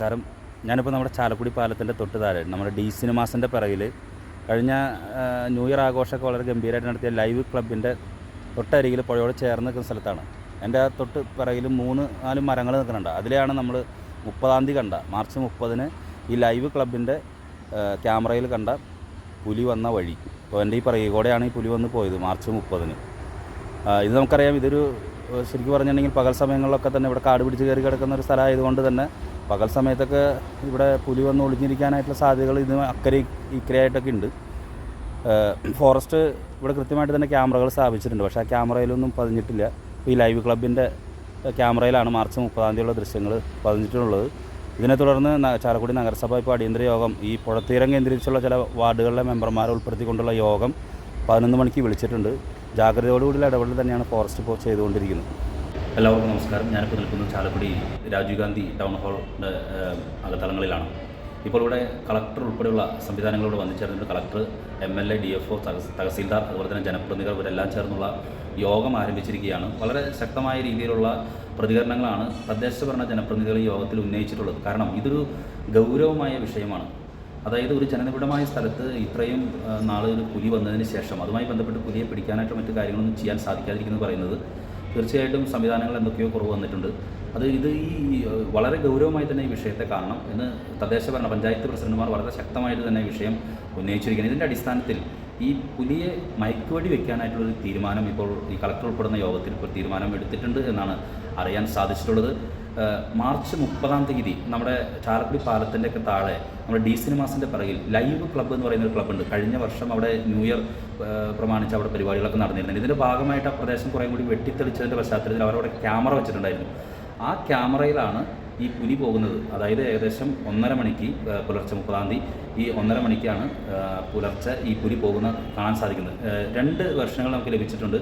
കാരണം ഞാനിപ്പോൾ നമ്മുടെ ചാലക്കുടി പാലത്തിന്റെ തൊട്ട് താഴെ നമ്മുടെ ഡി സിനിമാസിന്റെ പിറകിൽ കഴിഞ്ഞ ന്യൂ ഇയർ ആഘോഷമൊക്കെ വളരെ ഗംഭീരമായിട്ട് നടത്തിയ ലൈവ് ക്ലബിന്റെ തൊട്ടരികിൽ പുഴയോട് ചേർന്ന് നിൽക്കുന്ന സ്ഥലത്താണ്. എന്റെ ആ തൊട്ട് പിറകിൽ മൂന്ന് നാല് മരങ്ങൾ നിൽക്കുന്നുണ്ട്. അതിലെയാണ് നമ്മൾ മുപ്പതാം തീയതി കണ്ട മാർച്ച് മുപ്പതിന് ഈ ലൈവ് ക്ലബിന്റെ ക്യാമറയിൽ കണ്ട പുലി വന്ന വഴി. അപ്പോൾ എന്റെ ഈ പിറകിൽ കൂടെയാണ് ഈ പുലി വന്ന് പോയത് മാർച്ച് മുപ്പതിന്. ഇത് നമുക്കറിയാം ഇതൊരു ശരിക്കും പറഞ്ഞിട്ടുണ്ടെങ്കിൽ പകൽ സമയങ്ങളിലൊക്കെ തന്നെ ഇവിടെ കാട് പിടിച്ച് കയറി കിടക്കുന്ന ഒരു സ്ഥലമായതുകൊണ്ട് തന്നെ പകൽ സമയത്തൊക്കെ ഇവിടെ പുലി വന്ന് ഒളിഞ്ഞിരിക്കാനായിട്ടുള്ള സാധ്യതകൾ ഇതിന് അക്കരെ ഇക്കരയായിട്ടൊക്കെ ഉണ്ട്. ഫോറസ്റ്റ് ഇവിടെ കൃത്യമായിട്ട് തന്നെ ക്യാമറകൾ സ്ഥാപിച്ചിട്ടുണ്ട്. പക്ഷേ ആ ക്യാമറയിലൊന്നും പതിഞ്ഞിട്ടില്ല. ഈ ലൈവ് ക്ലബിന്റെ ക്യാമറയിലാണ് മാർച്ച് മുപ്പതാം തീയതിയുള്ള ദൃശ്യങ്ങൾ പതിഞ്ഞിട്ടുള്ളത്. ഇതിനെ തുടർന്ന് ചാലക്കുടി നഗരസഭ ഇപ്പോൾ അടിയന്തര യോഗം ഈ പുഴത്തീരം കേന്ദ്രീകരിച്ചുള്ള ചില വാർഡുകളിലെ മെമ്പർമാരെ ഉൾപ്പെടുത്തിക്കൊണ്ടുള്ള യോഗം പതിനൊന്ന് മണിക്ക് വിളിച്ചിട്ടുണ്ട്. ജാഗ്രതയോടുകൂടിയുള്ള ഇടപെടൽ തന്നെയാണ് ഫോറസ്റ്റ് ഇപ്പോൾ ചെയ്തുകൊണ്ടിരിക്കുന്നത്. എല്ലാവർക്കും നമസ്കാരം. ഞാനിപ്പോൾ നിൽക്കുന്നത് ചാലക്കുടി രാജീവ് ഗാന്ധി ടൗൺ ഹാളിന്റെ അകത്തളങ്ങളിലാണ്. ഇപ്പോൾ ഇവിടെ കളക്ടർ ഉൾപ്പെടെയുള്ള സംവിധാനങ്ങളോട് വന്നു ചേർന്നിട്ട് collector M L A D F O tahsildar അതുപോലെ തന്നെ ജനപ്രതിനിധികൾ ഇവരെല്ലാം ചേർന്നുള്ള യോഗം ആരംഭിച്ചിരിക്കുകയാണ്. വളരെ ശക്തമായ രീതിയിലുള്ള പ്രതികരണങ്ങളാണ് തദ്ദേശഭരണ ജനപ്രതിനിധികൾ ഈ യോഗത്തിൽ ഉന്നയിച്ചിട്ടുള്ളത്. കാരണം ഇതൊരു ഗൗരവമായ വിഷയമാണ്. അതായത് ഒരു ജനനിബിഡമായ സ്ഥലത്ത് ഇത്രയും നാൾ ഒരു പുലി വന്നതിന് ശേഷം അതുമായി ബന്ധപ്പെട്ട് പുലിയെ പിടിക്കാനായിട്ട് മറ്റു കാര്യങ്ങളൊന്നും ചെയ്യാൻ സാധിക്കാതിരിക്കുന്നത് പറയുന്നത് തീർച്ചയായിട്ടും സംവിധാനങ്ങൾ എന്തൊക്കെയോ കുറവ് വന്നിട്ടുണ്ട്. അത് ഇത് ഈ വളരെ ഗൗരവമായി തന്നെ ഈ വിഷയത്തെ കാണണം എന്ന് തദ്ദേശഭരണ പഞ്ചായത്ത് പ്രസിഡന്റുമാർ വളരെ ശക്തമായിട്ട് തന്നെ വിഷയം ഉന്നയിച്ചിരിക്കുന്നത് ഇതിന്റെ അടിസ്ഥാനത്തിൽ ഈ പുലിയെ മയക്കുവടി വെക്കാനായിട്ടുള്ളൊരു തീരുമാനം ഇപ്പോൾ ഈ കളക്ടർ ഉൾപ്പെടുന്ന യോഗത്തിൽ ഇപ്പോൾ തീരുമാനം എടുത്തിട്ടുണ്ട് എന്നാണ് അറിയാൻ സാധിച്ചിട്ടുള്ളത്. മാർച്ച് മുപ്പതാം തീയതി നമ്മുടെ ചാലക്കുടി പാലത്തിന്റെ ഒക്കെ താഴെ നമ്മുടെ ഡി സിനിമാസിന്റെ പിറകിൽ ലൈവ് ക്ലബ്ബ് എന്ന് പറയുന്ന ഒരു ക്ലബ്ബുണ്ട്. കഴിഞ്ഞ വർഷം അവിടെ ന്യൂ ഇയർ പ്രമാണിച്ച് അവിടെ പരിപാടികളൊക്കെ നടന്നിരുന്നുണ്ട് ഇതിന്റെ ഭാഗമായിട്ട് ആ പ്രദേശം കുറേ കൂടി വെട്ടിത്തെളിച്ചതിന്റെ പശ്ചാത്തലത്തിൽ അവരവിടെ ക്യാമറ വെച്ചിട്ടുണ്ടായിരുന്നു. ആ ക്യാമറയിലാണ് ഈ പുലി പോകുന്നത്. അതായത് ഏകദേശം ഒന്നര മണിക്ക് പുലർച്ചെ മുപ്പതാം തീയതി ഈ ഒന്നര മണിക്കാണ് പുലർച്ചെ ഈ പുലി പോകുന്ന കാണാൻ സാധിക്കുന്നത്. രണ്ട് വർഷങ്ങൾ നമുക്ക് ലഭിച്ചിട്ടുണ്ട്.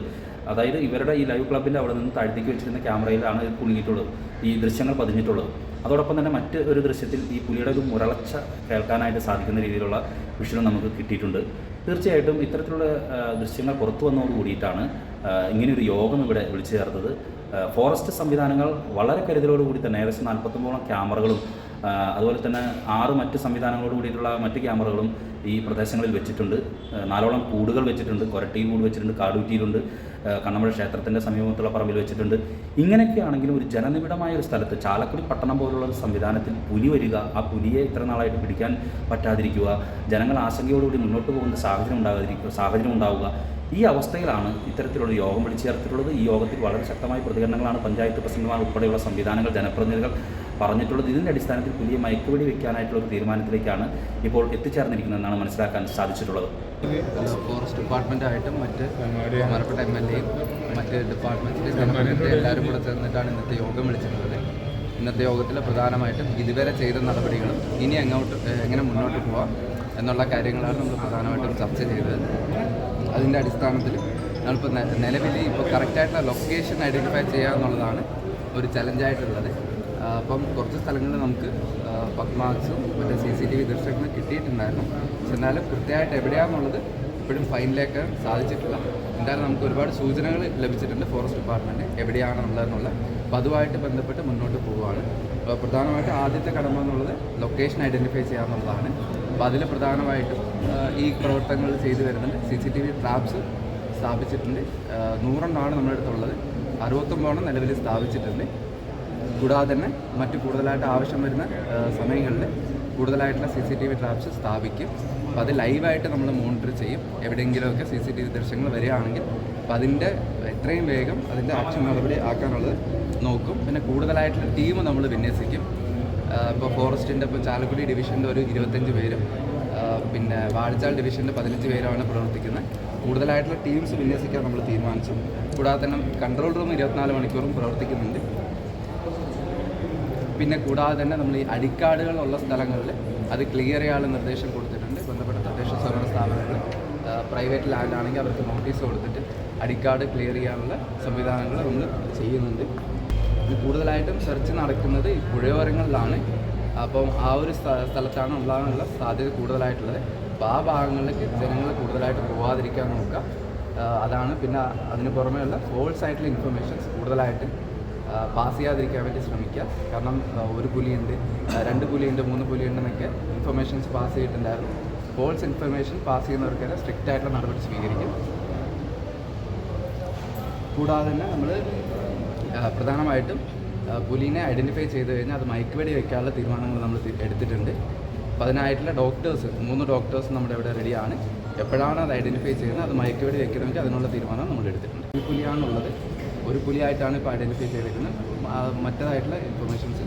അതായത് ഇവരുടെ ഈ ലൈവ് ക്ലബിന്റെ അവിടെ നിന്ന് താഴ്ത്തേക്ക് വെച്ചിരുന്ന ക്യാമറയിലാണ് ഇത് കുടുങ്ങിയിട്ടുള്ളത്. ഈ ദൃശ്യങ്ങൾ പതിഞ്ഞിട്ടുള്ളത്. അതോടൊപ്പം തന്നെ മറ്റ് ഒരു ദൃശ്യത്തിൽ ഈ പുലിയുടെ ഒരു മുരളച്ച കേൾക്കാനായിട്ട് സാധിക്കുന്ന രീതിയിലുള്ള വിഷയം നമുക്ക് കിട്ടിയിട്ടുണ്ട്. തീർച്ചയായിട്ടും ഇത്തരത്തിലുള്ള ദൃശ്യങ്ങൾ പുറത്തു വന്നതോട് കൂടിയിട്ടാണ് ആ, ഇങ്ങനെയൊരു യോഗം ഇവിടെ വിളിച്ചു ചേർത്തത്. ഫോറസ്റ്റ് സംവിധാനങ്ങൾ വളരെ കരുതലോടുകൂടി തന്നെ ഏകദേശം നാൽപ്പത്തൊമ്പതോളം ക്യാമറകളും അതുപോലെ തന്നെ ആറ് മറ്റ് സംവിധാനങ്ങളോട് കൂടിയിട്ടുള്ള മറ്റ് ക്യാമറകളും ഈ പ്രദേശങ്ങളിൽ വെച്ചിട്ടുണ്ട്. നാലോളം കൂടുകൾ വെച്ചിട്ടുണ്ട്. കൊരട്ടി കൂട് വെച്ചിട്ടുണ്ട് കാടൂറ്റിയിലുണ്ട് കണ്ണമ്പുഴ ക്ഷേത്രത്തിന്റെ സമീപത്തുള്ള പറമ്പിൽ വെച്ചിട്ടുണ്ട്. ഇങ്ങനെയൊക്കെ ആണെങ്കിലും ഒരു ജനനിബിഡമായ ഒരു സ്ഥലത്ത് ചാലക്കുടി പട്ടണം പോലുള്ള ഒരു സംവിധാനത്തിൽ പുലി വരിക ആ പുലിയെ ഇത്ര നാളായിട്ട് പിടിക്കാൻ പറ്റാതിരിക്കുക ജനങ്ങൾ ആശങ്കയോടുകൂടി മുന്നോട്ട് പോകുന്ന സാഹചര്യം ഉണ്ടാകാതിരിക്കുക സാഹചര്യം ഉണ്ടാവുക ഈ അവസ്ഥയിലാണ് ഇത്തരത്തിലുള്ള യോഗം വിളിച്ചു ചേർത്തിട്ടുള്ളത്. ഈ യോഗത്തിൽ വളരെ ശക്തമായ പ്രതികരണങ്ങളാണ് പഞ്ചായത്ത് പ്രസിഡന്റുമാർ ഉൾപ്പെടെയുള്ള സംവിധാനങ്ങൾ ജനപ്രതിനിധികൾ പറഞ്ഞിട്ടുള്ളത് ഇതിന്റെ അടിസ്ഥാനത്തിൽ പുതിയ മയക്കുവെടി വെക്കാനായിട്ടുള്ള ഒരു തീരുമാനത്തിലേക്കാണ് ഇപ്പോൾ എത്തിച്ചേർന്നിരിക്കുന്നതെന്നാണ് മനസ്സിലാക്കാൻ സാധിച്ചിട്ടുള്ളത്. ഫോറസ്റ്റ് ഡിപ്പാർട്ട്മെന്റായിട്ടും മറ്റ് ബഹുമാനപ്പെട്ട എം എൽ എയും മറ്റ് ഡിപ്പാർട്ട്മെന്റിന്റെ എല്ലാവരും കൂടെ ചേർന്നിട്ടാണ് ഇന്നത്തെ യോഗം വിളിച്ചിട്ടുള്ളത്. ഇന്നത്തെ യോഗത്തിൽ പ്രധാനമായിട്ടും ഇതുവരെ ചെയ്ത നടപടികളും ഇനി എങ്ങോട്ട് എങ്ങനെ മുന്നോട്ട് പോവാം എന്നുള്ള കാര്യങ്ങളാണ് നമ്മൾ പ്രധാനമായിട്ടും ചർച്ച ചെയ്തത്. അതിന്റെ അടിസ്ഥാനത്തിൽ നമ്മളിപ്പോൾ നിലവിൽ ഇപ്പോൾ കറക്റ്റായിട്ടുള്ള ലൊക്കേഷൻ ഐഡന്റിഫൈ ചെയ്യുക എന്നുള്ളതാണ് ഒരു ചലഞ്ചായിട്ടുള്ളത് അപ്പം കുറച്ച് സ്ഥലങ്ങളിൽ നമുക്ക് പത്മാക്സും മറ്റേ സി സി ടി വി ദൃശ്യങ്ങളും കിട്ടിയിട്ടുണ്ടായിരുന്നു. പക്ഷെ എന്നാലും കൃത്യമായിട്ട് എവിടെയാണെന്നുള്ളത് ഇപ്പോഴും ഫൈനിലേക്ക് സാധിച്ചിട്ടില്ല. എന്തായാലും നമുക്ക് ഒരുപാട് സൂചനകൾ ലഭിച്ചിട്ടുണ്ട് ഫോറസ്റ്റ് ഡിപ്പാർട്ട്മെന്റ് എവിടെയാണ് ഉള്ളതെന്നുള്ള അപ്പോൾ അതുമായിട്ട് ബന്ധപ്പെട്ട് മുന്നോട്ട് പോവുകയാണ്. പ്രധാനമായിട്ടും ആദ്യത്തെ കടമ എന്നുള്ളത് ലൊക്കേഷൻ ഐഡന്റിഫൈ ചെയ്യുക എന്നുള്ളതാണ് അപ്പോൾ അതിൽ പ്രധാനമായിട്ടും ഈ പ്രവർത്തനങ്ങൾ ചെയ്തു വരുന്നുണ്ട്. C C T V traps സ്ഥാപിച്ചിട്ടുണ്ട്. നൂറെണ്ണമാണ് നമ്മുടെ അടുത്തുള്ളത്. അറുപത്തൊമ്പതെണ്ണം നിലവിൽ സ്ഥാപിച്ചിട്ടുണ്ട്. കൂടാതെ തന്നെ മറ്റ് കൂടുതലായിട്ട് ആവശ്യം വരുന്ന സമയങ്ങളിൽ കൂടുതലായിട്ടുള്ള C C T V traps സ്ഥാപിക്കും. അപ്പോൾ അത് ലൈവായിട്ട് നമ്മൾ മോണിറ്റർ ചെയ്യും. എവിടെയെങ്കിലുമൊക്കെ സി സി ടി വി ദൃശ്യങ്ങൾ വരികയാണെങ്കിൽ അപ്പം അതിന്റെ എത്രയും വേഗം അതിന്റെ ആക്ഷൻ നടപടി ആക്കാനുള്ളത് നോക്കും. പിന്നെ കൂടുതലായിട്ടുള്ള ടീം നമ്മൾ വിന്യസിക്കും. ഇപ്പോൾ ഫോറസ്റ്റിന്റെ ഇപ്പോൾ ചാലക്കുടി ഡിവിഷന്റെ ഒരു ഇരുപത്തഞ്ച് പേരും പിന്നെ വാഴച്ചാൽ ഡിവിഷന്റെ പതിനഞ്ച് പേരുമാണ് പ്രവർത്തിക്കുന്നത്. കൂടുതലായിട്ടുള്ള ടീംസ് വിന്യസിക്കാൻ നമ്മൾ തീരുമാനിച്ചു. കൂടാതെ തന്നെ കൺട്രോൾ റൂം ഇരുപത്തിനാല് മണിക്കൂറും പ്രവർത്തിക്കുന്നുണ്ട്. പിന്നെ കൂടാതെ തന്നെ നമ്മൾ ഈ അടിക്കാടുകളുള്ള സ്ഥലങ്ങളിൽ അത് ക്ലിയർ ചെയ്യാനുള്ള നിർദ്ദേശം കൊടുത്തിട്ടുണ്ട്. ബന്ധപ്പെട്ട തദ്ദേശ സ്വയംഭരണ സ്ഥാപനങ്ങൾ പ്രൈവറ്റ് ലാൻഡ് ആണെങ്കിൽ അവർക്ക് നോട്ടീസ് കൊടുത്തിട്ട് അടിക്കാട് ക്ലിയർ ചെയ്യാനുള്ള സംവിധാനങ്ങൾ നമ്മൾ ചെയ്യുന്നുണ്ട്. കൂടുതലായിട്ടും സെർച്ച് നടക്കുന്നത് ഈ പുഴയോരങ്ങളിലാണ്. അപ്പം ആ ഒരു സ്ഥലത്താണ് ഉണ്ടാകാനുള്ള സാധ്യത കൂടുതലായിട്ടുള്ളത്. അപ്പോൾ ആ ഭാഗങ്ങളിലേക്ക് ജനങ്ങൾ കൂടുതലായിട്ട് പോവാതിരിക്കാൻ നോക്കുക. അതാണ് പിന്നെ അതിന് പുറമെയുള്ള ഫോൾസ് ആയിട്ടുള്ള ഇൻഫർമേഷൻസ് കൂടുതലായിട്ട് പാസ് ചെയ്യാതിരിക്കാൻ വേണ്ടി ശ്രമിക്കുക. കാരണം ഒരു പുലിയുണ്ട് രണ്ട് പുലിയുണ്ട് മൂന്ന് പുലിയുണ്ട് എന്നൊക്കെ ഇൻഫർമേഷൻസ് പാസ് ചെയ്തിട്ടുണ്ടായിരുന്നു ഫോൾസ് ഇൻഫർമേഷൻ പാസ് ചെയ്യുന്നവർക്കെതിരെ സ്ട്രിക്റ്റ് ആയിട്ടുള്ള നടപടി സ്വീകരിക്കും. കൂടാതെ തന്നെ നമ്മൾ പ്രധാനമായിട്ടും പുലിനെ ഐഡന്റിഫൈ ചെയ്ത് കഴിഞ്ഞാൽ അത് മയക്കുവെടി വയ്ക്കാനുള്ള തീരുമാനങ്ങൾ നമ്മൾ എടുത്തിട്ടുണ്ട്. അപ്പോൾ അതിനായിട്ടുള്ള ഡോക്ടേഴ്സ് മൂന്ന് ഡോക്ടേഴ്സ് നമ്മുടെ ഇവിടെ റെഡിയാണ് എപ്പോഴാണ് അത് ഐഡന്റിഫൈ ചെയ്യുന്നത്? അത് മയക്കുവെടി വയ്ക്കണമെങ്കിൽ അതിനുള്ള തീരുമാനം നമ്മൾ എടുത്തിട്ടുണ്ട്. ഈ പുലിയാണുള്ളത്. ഒരു പുലിയായിട്ടാണ് ഇപ്പോൾ ഐഡന്റിഫൈ ചെയ്തിരിക്കുന്നത്. മറ്റേതായിട്ടുള്ള ഇൻഫർമേഷൻസ്